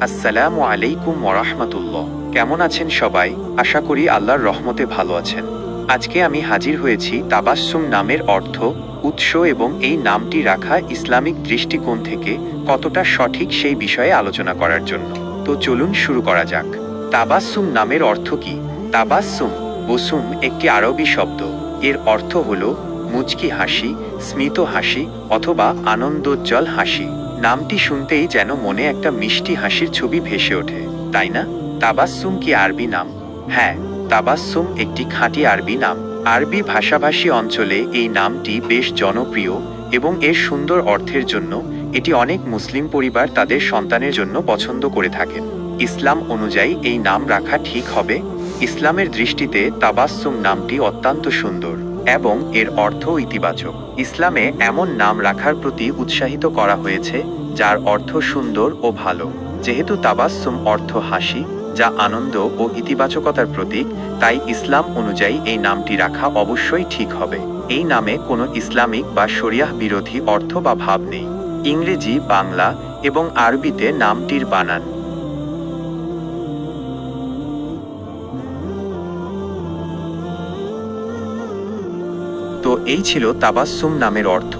আসসালামু আলাইকুম ওরহমতুল্লাহ কেমন আছেন সবাই? আশা করি আল্লাহর রহমতে ভালো আছেন। আজকে আমি হাজির হয়েছি তাবাসসুম নামের অর্থ, উৎস এবং এই নামটি রাখা ইসলামিক দৃষ্টিকোণ থেকে কতটা সঠিক সেই বিষয়ে আলোচনা করার জন্য। তো চলুন শুরু করা যাক। তাবাসসুম নামের অর্থ কি? তাবাসসুম, বসুম একটি আরবি শব্দ। এর অর্থ হল মুচকি হাসি, স্মিত হাসি অথবা আনন্দোজ্জ্বল হাসি। নামটি শুনতেই যেন মনে একটা মিষ্টি হাসির ছবি ভেসে ওঠে, তাই না? তাবাসসুম কি আরবি নাম? হ্যাঁ তাবাসসুম একটি খাঁটি আরবি নাম। আরবি ভাষাভাষী অঞ্চলে এই নামটি বেশ জনপ্রিয় এবং এর সুন্দর অর্থের জন্য এটি অনেক মুসলিম পরিবার তাদের সন্তানের জন্য পছন্দ করে থাকেন। ইসলাম অনুযায়ী এই নাম রাখা ঠিক হবে? ইসলামের দৃষ্টিতে তাবাসসুম নামটি অত্যন্ত সুন্দর। এবং এর অর্থ ইতিবাচক। ইসলামে এমন নাম রাখার প্রতি উৎসাহিত করা হয়েছে, যার অর্থ সুন্দর ও ভালো। যেহেতু তাবাসসুম অর্থ হাসি, যা আনন্দ ও ইতিবাচকতার প্রতীক, তাই ইসলাম অনুযায়ী এই নামটি রাখা অবশ্যই ঠিক হবে। এই নামে কোনো ইসলামিক বা শরিয়াহ বিরোধী অর্থ বা ভাব নেই। ইংরেজি, বাংলা এবং আরবিতে নামটির বানান। এই ছিল তাবাসসুম নামের অর্থ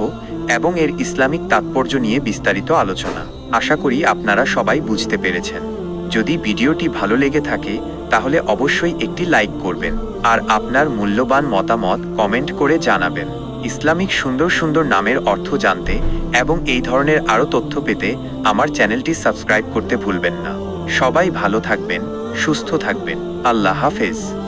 এবং এর ইসলামিক তাৎপর্য নিয়ে বিস্তারিত আলোচনা। আশা করি আপনারা সবাই বুঝতে পেরেছেন। যদি ভিডিওটি ভালো লেগে থাকে, তাহলে অবশ্যই একটি লাইক করবেন আর আপনার মূল্যবান মতামত কমেন্ট করে জানাবেন। ইসলামিক সুন্দর সুন্দর নামের অর্থ জানতে এবং এই ধরনের আরও তথ্য পেতে আমার চ্যানেলটি সাবস্ক্রাইব করতে ভুলবেন না। সবাই ভালো থাকবেন, সুস্থ থাকবেন। আল্লাহ হাফেজ।